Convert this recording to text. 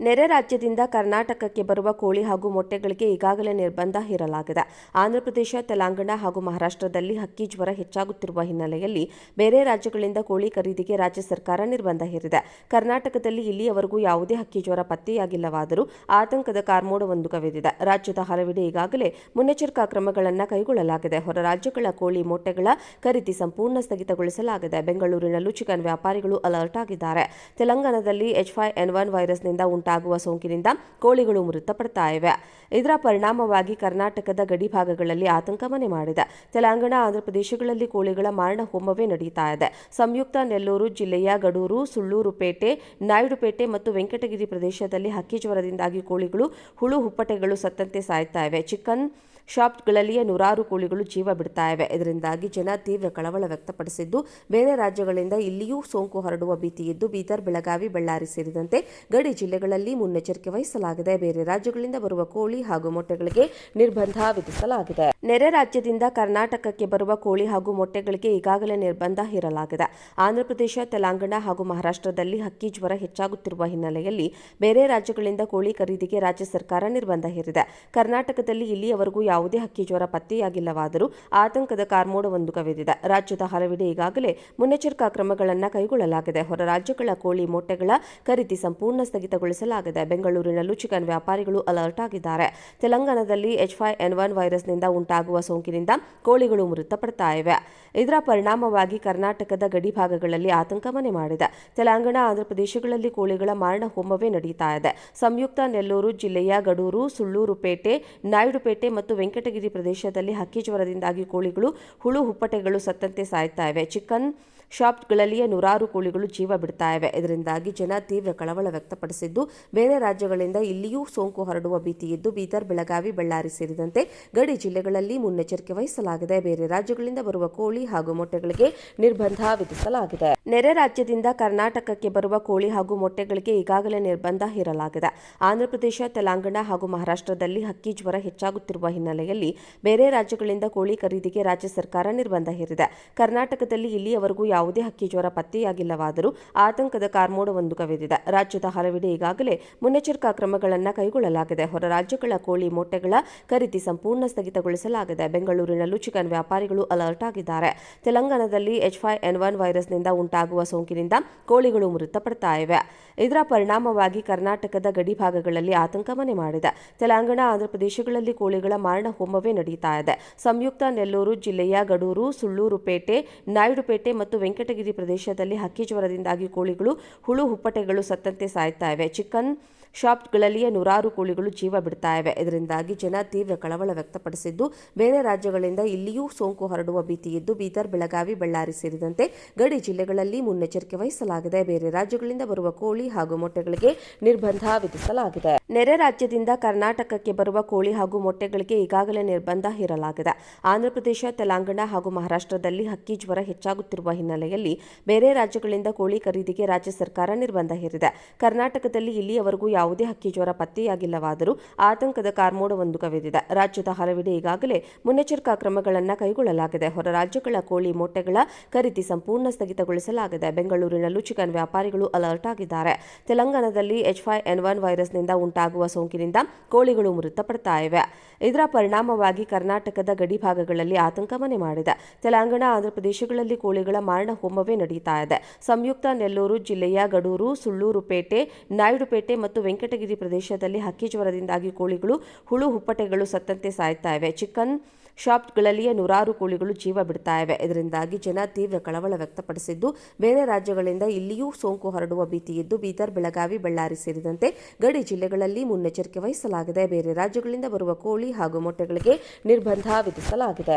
ನೆರೆ ರಾಜ್ಯದಿಂದ ಕರ್ನಾಟಕಕ್ಕೆ ಬರುವ ಕೋಳಿ ಹಾಗೂ ಮೊಟ್ಟೆಗಳಿಗೆ ಈಗಾಗಲೇ ನಿರ್ಬಂಧ ಹೇರಲಾಗಿದೆ. ಆಂಧ್ರಪ್ರದೇಶ, ತೆಲಂಗಾಣ ಹಾಗೂ ಮಹಾರಾಷ್ಟ್ರದಲ್ಲಿ ಹಕ್ಕಿ ಜ್ವರ ಹೆಚ್ಚಾಗುತ್ತಿರುವ ಹಿನ್ನೆಲೆಯಲ್ಲಿ ಬೇರೆ ರಾಜ್ಯಗಳಿಂದ ಕೋಳಿ ಖರೀದಿಗೆ ರಾಜ್ಯ ಸರ್ಕಾರ ನಿರ್ಬಂಧ ಹೇರಿದೆ. ಕರ್ನಾಟಕದಲ್ಲಿ ಇಲ್ಲಿಯವರೆಗೂ ಯಾವುದೇ ಹಕ್ಕಿ ಜ್ವರ ಪತ್ತೆಯಾಗಿಲ್ಲವಾದರೂ ಆತಂಕದ ಕಾರ್ಮೋಡವೊಂದು ಕವಿದಿದೆ. ರಾಜ್ಯದ ಹಲವೆಡೆ ಈಗಾಗಲೇ ಮುನ್ನೆಚ್ಚರಿಕಾ ಕ್ರಮಗಳನ್ನು ಕೈಗೊಳ್ಳಲಾಗಿದೆ. ಹೊರ ರಾಜ್ಯಗಳ ಕೋಳಿ ಮೊಟ್ಟೆಗಳ ಖರೀದಿ ಸಂಪೂರ್ಣ ಸ್ಥಗಿತಗೊಳಿಸಲಾಗಿದೆ. ಬೆಂಗಳೂರಿನಲ್ಲೂ ಚಿಕನ್ ವ್ಯಾಪಾರಿಗಳು ಅಲರ್ಟ್ ಆಗಿದ್ದಾರೆ. ತೆಲಂಗಾಣದಲ್ಲಿ ಎಚ್ ಫೈ ಎನ್ ಒನ್ ವೈರಸ್ನಿಂದ ಉಂಟಾಗುವ ಸೋಂಕಿನಿಂದ ಕೋಳಿಗಳು ಮೃತಪಡ್ತಾ ಇವೆ ಇದರ ಪರಿಣಾಮವಾಗಿ ಕರ್ನಾಟಕದ ಗಡಿ ಭಾಗಗಳಲ್ಲಿ ಆತಂಕ ಮನೆ ಮಾಡಿದೆ. ತೆಲಂಗಾಣ, ಆಂಧ್ರಪ್ರದೇಶಗಳಲ್ಲಿ ಕೋಳಿಗಳ ಮಾರಣ ಹೋಮವೇ ನಡೆಯುತ್ತಾ ಇದೆ. ಸಂಯುಕ್ತ ನೆಲ್ಲೂರು ಜಿಲ್ಲೆಯ ಗಡೂರು ಸುಳ್ಳೂರುಪೇಟೆ ನಾಯ್ಡುಪೇಟೆ ಮತ್ತು ವೆಂಕಟಗಿರಿ ಪ್ರದೇಶದಲ್ಲಿ ಹಕ್ಕಿ ಜ್ವರದಿಂದಾಗಿ ಕೋಳಿಗಳು ಹುಳು, ಹುಪ್ಪಟೆಗಳು ಸತ್ತಂತೆ ಸಾಯ್ತಾ ಇವೆ. ಚಿಕನ್ ಶಾಪ್ಗಳಲ್ಲಿಯೇ ನೂರಾರು ಕೋಳಿಗಳು ಜೀವ ಬಿಡ್ತಾ ಇವೆ ಇದರಿಂದಾಗಿ ಜನ ತೀವ್ರ ಕಳವಳ ವ್ಯಕ್ತಪಡಿಸಿದ್ದು, ಬೇರೆ ರಾಜ್ಯಗಳಿಂದ ಇಲ್ಲಿಯೂ ಸೋಂಕು ಹರಡುವ ಭೀತಿ ಇದ್ದು, ಬೀದರ್, ಬೆಳಗಾವಿ, ಬಳ್ಳಾರಿ ಸೇರಿದಂತೆ ಗಡಿ ಜಿಲ್ಲೆಗಳಲ್ಲಿ ಮುನ್ನೆಚ್ಚರಿಕೆ ವಹಿಸಲಾಗಿದೆ. ಬೇರೆ ರಾಜ್ಯಗಳಿಂದ ಬರುವ ಕೋಳಿ ಹಾಗೂ ಮೊಟ್ಟೆಗಳಿಗೆ ನಿರ್ಬಂಧ ವಿಧಿಸಲಾಗಿದೆ. ನೆರೆ ರಾಜ್ಯದಿಂದ ಕರ್ನಾಟಕಕ್ಕೆ ಬರುವ ಕೋಳಿ ಹಾಗೂ ಮೊಟ್ಟೆಗಳಿಗೆ ಈಗಾಗಲೇ ನಿರ್ಬಂಧ ಹೇರಲಾಗಿದೆ. ಆಂಧ್ರಪ್ರದೇಶ, ತೆಲಂಗಾಣ ಹಾಗೂ ಮಹಾರಾಷ್ಟ್ರದಲ್ಲಿ ಹಕ್ಕಿ ಜ್ವರ ಹೆಚ್ಚಾಗುತ್ತಿರುವ ಹಿನ್ನೆಲೆಯಲ್ಲಿ ಬೇರೆ ರಾಜ್ಯಗಳಿಂದ ಕೋಳಿ ಖರೀದಿಗೆ ರಾಜ್ಯ ಸರ್ಕಾರ ನಿರ್ಬಂಧ ಹೇರಿದೆ. ಕರ್ನಾಟಕದಲ್ಲಿ ಇಲ್ಲಿಯವರೆಗೂ ಯಾವುದೇ ಹಕ್ಕಿ ಜ್ವರ ಪತ್ತೆಯಾಗಿಲ್ಲವಾದರೂ ಆತಂಕದ ಕಾರ್ಮೋಡವೊಂದು ಕವಿದಿದೆ. ರಾಜ್ಯದ ಹಲವೆಡೆ ಈಗಾಗಲೇ ಮುನ್ನೆಚ್ಚರಿಕಾ ಕ್ರಮಗಳನ್ನು ಕೈಗೊಳ್ಳಲಾಗಿದೆ. ಹೊರ ರಾಜ್ಯಗಳ ಕೋಳಿ ಮೊಟ್ಟೆಗಳ ಖರೀದಿ ಸಂಪೂರ್ಣ ಸ್ಥಗಿತಗೊಳಿಸಲಾಗಿದೆ. ಬೆಂಗಳೂರಿನಲ್ಲೂ ಚಿಕನ್ ವ್ಯಾಪಾರಿಗಳು ಅಲರ್ಟ್ ಆಗಿದ್ದಾರೆ. ತೆಲಂಗಾಣದಲ್ಲಿ ಎಚ್ ಫೈ ಎನ್ ಒನ್ ವೈರಸ್ನಿಂದ ಉಂಟಾಗುವ ಸೋಂಕಿನಿಂದ ಕೋಳಿಗಳು ಮೃತಪಡ್ತಾ ಇವೆ. ಇದರ ಪರಿಣಾಮವಾಗಿ ಕರ್ನಾಟಕದ ಗಡಿ ಭಾಗಗಳಲ್ಲಿ ಆತಂಕ ಮನೆ ಮಾಡಿದೆ. ತೆಲಂಗಾಣ, ಆಂಧ್ರಪ್ರದೇಶಗಳಲ್ಲಿ ಕೋಳಿಗಳ ಮಾರಣ ಹೋಮವೇ ನಡೆಯುತ್ತಾ ಇದೆ. ಸಂಯುಕ್ತ ನೆಲ್ಲೂರು ಜಿಲ್ಲೆಯ ಗಡೂರು ಸುಳ್ಳೂರುಪೇಟೆ ನಾಯ್ಡುಪೇಟೆ ಮತ್ತು ವೆಂಕಟಗಿರಿ ಪ್ರದೇಶದಲ್ಲಿ ಹಕ್ಕಿ ಜ್ವರದಿಂದಾಗಿ ಕೋಳಿಗಳು, ಹುಳು ಹುಪ್ಪಟೆಗಳು ಸತ್ತಂತೆ ಸಾಯ್ತಾ ಇವೆ. ಚಿಕನ್ ಶಾಪ್ಗಳಲ್ಲಿಯೇ ನೂರಾರು ಕೋಳಿಗಳು ಜೀವ ಬಿಡ್ತಾ ಇವೆ. ಇದರಿಂದಾಗಿ ಜನ ತೀವ್ರ ಕಳವಳ ವ್ಯಕ್ತಪಡಿಸಿದ್ದು, ಬೇರೆ ರಾಜ್ಯಗಳಿಂದ ಇಲ್ಲಿಯೂ ಸೋಂಕು ಹರಡುವ ಭೀತಿ ಬೀದರ್, ಬೆಳಗಾವಿ, ಬಳ್ಳಾರಿ ಸೇರಿದಂತೆ ಗಡಿ ಜಿಲ್ಲೆಗಳಲ್ಲಿ ಮುನ್ನೆಚ್ಚರಿಕೆ ವಹಿಸಲಾಗಿದೆ. ಬೇರೆ ರಾಜ್ಯಗಳಿಂದ ಬರುವ ಕೋಳಿ ಹಾಗೂ ಮೊಟ್ಟೆಗಳಿಗೆ ನಿರ್ಬಂಧ ವಿಧಿಸಲಾಗಿದೆ. ನೆರೆ ರಾಜ್ಯದಿಂದ ಕರ್ನಾಟಕಕ್ಕೆ ಬರುವ ಕೋಳಿ ಹಾಗೂ ಮೊಟ್ಟೆಗಳಿಗೆ ಈಗಾಗಲೇ ನಿರ್ಬಂಧ ಹೇರಲಾಗಿದೆ. ಆಂಧ್ರಪ್ರದೇಶ, ತೆಲಂಗಾಣ ಹಾಗೂ ಮಹಾರಾಷ್ಟ್ರದಲ್ಲಿ ಹಕ್ಕಿ ಜ್ವರ ಹೆಚ್ಚಾಗುತ್ತಿರುವ ಹಿನ್ನೆಲೆಯಲ್ಲಿ ಬೇರೆ ರಾಜ್ಯಗಳಿಂದ ಕೋಳಿ ಖರೀದಿಗೆ ರಾಜ್ಯ ಸರ್ಕಾರ ನಿರ್ಬಂಧ ಹೇರಿದೆ. ಕರ್ನಾಟಕದಲ್ಲಿ ಇಲ್ಲಿಯವರೆಗೂ ಯಾವುದೇ ಹಕ್ಕಿ ಜ್ವರ ಪತ್ತೆಯಾಗಿಲ್ಲವಾದರೂ ಆತಂಕದ ಕಾರ್ಮೋಡವೊಂದು ಕವಿದಿದೆ. ರಾಜ್ಯದ ಹಲವೆಡೆ ಈಗಾಗಲೇ ಮುನ್ನೆಚ್ಚರಿಕಾ ಕ್ರಮಗಳನ್ನು ಕೈಗೊಳ್ಳಲಾಗಿದೆ. ಹೊರ ರಾಜ್ಯಗಳ ಕೋಳಿ ಮೊಟ್ಟೆಗಳ ಖರೀದಿ ಸಂಪೂರ್ಣ ಸ್ಥಗಿತಗೊಳಿಸಲಾಗಿದೆ. ಬೆಂಗಳೂರಿನಲ್ಲೂ ಚಿಕನ್ ವ್ಯಾಪಾರಿಗಳು ಅಲರ್ಟ್ ಆಗಿದ್ದಾರೆ. ತೆಲಂಗಾಣದಲ್ಲಿ ಎಚ್ ಫೈ ಎನ್ ಒನ್ ವೈರಸ್ನಿಂದ ಉಂಟಾಗುವ ಸೋಂಕಿನಿಂದ ಕೋಳಿಗಳು ಮೃತಪಡ್ತಾ ಇವೆ ಇದರ ಪರಿಣಾಮವಾಗಿ ಕರ್ನಾಟಕದ ಗಡಿ ಭಾಗಗಳಲ್ಲಿ ಆತಂಕ ಮನೆ ಮಾಡಿದೆ. ತೆಲಂಗಾಣ ಆಂಧ್ರಪ್ರದೇಶಗಳಲ್ಲಿ ಕೋಳಿಗಳ ಮಾರಣ ಹೋಮವೇ ನಡೆಯುತ್ತಾ ಇದೆ. ಸಂಯುಕ್ತ ನೆಲ್ಲೂರು ಜಿಲ್ಲೆಯ ಗಡೂರು ಸುಳ್ಳೂರುಪೇಟೆ ನಾಯ್ಡುಪೇಟೆ ಮತ್ತು ವೆಂಕಟಗಿರಿ ಪ್ರದೇಶದಲ್ಲಿ ಹಕ್ಕಿ ಜ್ವರದಿಂದಾಗಿ ಕೋಳಿಗಳು ಹುಳು, ಹುಪ್ಪಟೆಗಳು ಸತ್ತಂತೆ ಸಾಯ್ತಾ ಇವೆ. ಚಿಕನ್ ಶಾಪ್ಗಳಲ್ಲಿಯೇ ನೂರಾರು ಕೋಳಿಗಳು ಜೀವ ಬಿಡ್ತಾ ಇವೆ ಇದರಿಂದಾಗಿ ಜನ ತೀವ್ರ ಕಳವಳ ವ್ಯಕ್ತಪಡಿಸಿದ್ದು, ಬೇರೆ ರಾಜ್ಯಗಳಿಂದ ಇಲ್ಲಿಯೂ ಸೋಂಕು ಹರಡುವ ಭೀತಿ ಇದ್ದು, ಬೀದರ್, ಬೆಳಗಾವಿ, ಬಳ್ಳಾರಿ ಸೇರಿದಂತೆ ಗಡಿ ಜಿಲ್ಲೆಗಳಲ್ಲಿ ಮುನ್ನೆಚ್ಚರಿಕೆ ವಹಿಸಲಾಗಿದೆ. ಬೇರೆ ರಾಜ್ಯಗಳಿಂದ ಬರುವ ಕೋಳಿ ಹಾಗೂ ಮೊಟ್ಟೆಗಳಿಗೆ ನಿರ್ಬಂಧ ವಿಧಿಸಲಾಗಿದೆ. ನೆರೆ ರಾಜ್ಯದಿಂದ ಕರ್ನಾಟಕಕ್ಕೆ ಬರುವ ಕೋಳಿ ಹಾಗೂ ಮೊಟ್ಟೆಗಳಿಗೆ ಈಗಾಗಲೇ ನಿರ್ಬಂಧ ಹೇರಲಾಗಿದೆ. ಆಂಧ್ರಪ್ರದೇಶ, ತೆಲಂಗಾಣ ಹಾಗೂ ಮಹಾರಾಷ್ಟ್ರದಲ್ಲಿ ಹಕ್ಕಿ ಜ್ವರ ಹೆಚ್ಚಾಗುತ್ತಿರುವ ಹಿನ್ನೆಲೆಯಲ್ಲಿ ಬೇರೆ ರಾಜ್ಯಗಳಿಂದ ಕೋಳಿ ಖರೀದಿಗೆ ರಾಜ್ಯ ಸರ್ಕಾರ ನಿರ್ಬಂಧ ಹೇರಿದೆ. ಕರ್ನಾಟಕದಲ್ಲಿ ಇಲ್ಲಿಯವರೆಗೂ ಯಾವುದೇ ಹಕ್ಕಿ ಜ್ವರ ಪತ್ತೆಯಾಗಿಲ್ಲವಾದರೂ ಆತಂಕದ ಕಾರ್ಮೋಡವೊಂದು ಕವಿದಿದೆ. ರಾಜ್ಯದ ಹಲವೆಡೆ ಈಗಾಗಲೇ ಮುನ್ನೆಚ್ಚರಿಕಾ ಕ್ರಮಗಳನ್ನು ಕೈಗೊಳ್ಳಲಾಗಿದೆ. ಹೊರ ರಾಜ್ಯಗಳ ಕೋಳಿ ಮೊಟ್ಟೆಗಳ ಖರೀದಿ ಸಂಪೂರ್ಣ ಸ್ಥಗಿತಗೊಳಿಸಲಾಗಿದೆ. ಬೆಂಗಳೂರಿನಲ್ಲೂ ಚಿಕನ್ ವ್ಯಾಪಾರಿಗಳು ಅಲರ್ಟ್ ಆಗಿದ್ದಾರೆ. ತೆಲಂಗಾಣದಲ್ಲಿ ಎಚ್ ಫೈ ಎನ್ ಒನ್ ವೈರಸ್ನಿಂದ ಉಂಟಾಗುವ ಸೋಂಕಿನಿಂದ ಕೋಳಿಗಳು ಮೃತಪಡ್ತಾ ಇವೆ ಇದರ ಪರಿಣಾಮವಾಗಿ ಕರ್ನಾಟಕದ ಗಡಿ ಭಾಗಗಳಲ್ಲಿ ಆತಂಕ ಮನೆ ಮಾಡಿದೆ. ತೆಲಂಗಾಣ ಆಂಧ್ರಪ್ರದೇಶಗಳಲ್ಲಿ ಕೋಳಿಗಳ ಮಾರಣ ಹೋಮವೇ ನಡೆಯುತ್ತಾ ಇದೆ. ಸಂಯುಕ್ತ ನೆಲ್ಲೂರು ಜಿಲ್ಲೆಯ ಗಡೂರು ಸುಳ್ಳೂರುಪೇಟೆ ನಾಯ್ಡುಪೇಟೆ ಮತ್ತು ವೆಂಕಟಗಿರಿ ಪ್ರದೇಶದಲ್ಲಿ ಹಕ್ಕಿ ಜ್ವರದಿಂದಾಗಿ ಕೋಳಿಗಳು, ಹುಳು ಹುಪ್ಪಟೆಗಳು ಸತ್ತಂತೆ ಸಾಯ್ತಾ ಇವೆ. ಚಿಕನ್ ಶಾಪ್ಗಳಲ್ಲಿಯೇ ನೂರಾರು ಕೋಳಿಗಳು ಜೀವ ಬಿಡ್ತಾ ಇವೆ. ಇದರಿಂದಾಗಿ ಜನ ತೀವ್ರ ಕಳವಳ ವ್ಯಕ್ತಪಡಿಸಿದ್ದು, ಬೇರೆ ರಾಜ್ಯಗಳಿಂದ ಇಲ್ಲಿಯೂ ಸೋಂಕು ಹರಡುವ ಭೀತಿ ಇದ್ದು, ಬೀದರ್, ಬೆಳಗಾವಿ, ಬಳ್ಳಾರಿ ಸೇರಿದಂತೆ ಗಡಿ ಜಿಲ್ಲೆಗಳಲ್ಲಿ ಮುನ್ನೆಚ್ಚರಿಕೆ ವಹಿಸಲಾಗಿದೆ. ಬೇರೆ ರಾಜ್ಯಗಳಿಂದ ಬರುವ ಕೋಳಿ ಹಾಗೂ ಮೊಟ್ಟೆಗಳಿಗೆ ನಿರ್ಬಂಧ ವಿಧಿಸಲಾಗಿದೆ.